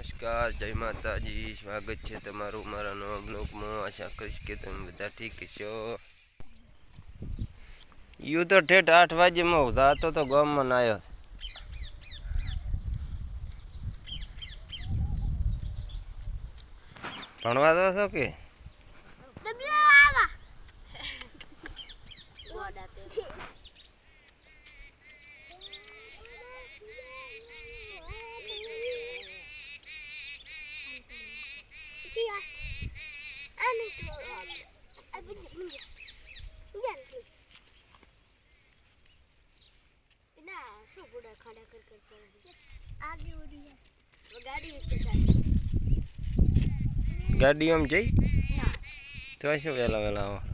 નમસ્કાર, જય માતાજી, સ્વાગત છે તમારું મારા નવા બ્લોગમાં. આશા કરીશ કે તમે બધા ઠીક છો. યુ તો ઠેઠ આઠ વાગ્યામાં ઉધા હતો તો ગામમાં આવ્યો ભણવા દો છો કે? ડબલો આવા ગોડા તે ગાડી ગાડી આમ જઈ? ના તો શું વહેલા वेला આવો? આમાં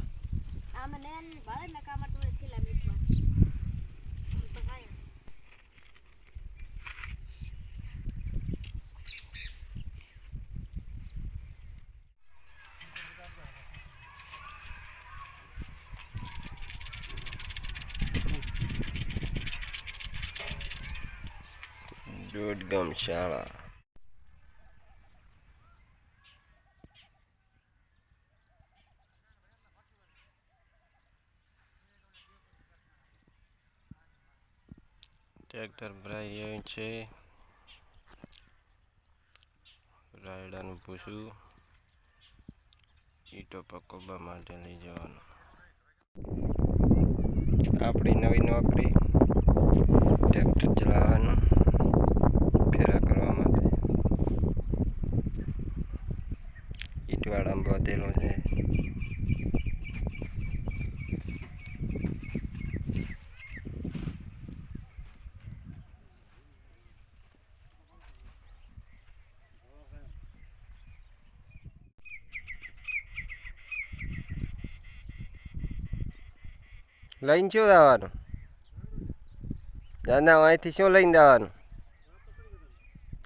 જોડગામ શાળા ટ્રેક્ટર ભરાઈ રહ્યું છે રાયડાનું ભૂસું ઈટો પકોબા માટે લઈ જવાનું આપણી નવી નોકરી ટ્રેક્ટર ચલાવવાનું ફેરા કરવા માટે ઈટવાળામાં બાંધેલો છે. લઈને શું દાવાનું દાદા અહીંથી શું લઈને જવાનું?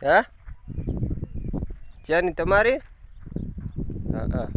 હા? જ્યાંની તમારી? હા હા.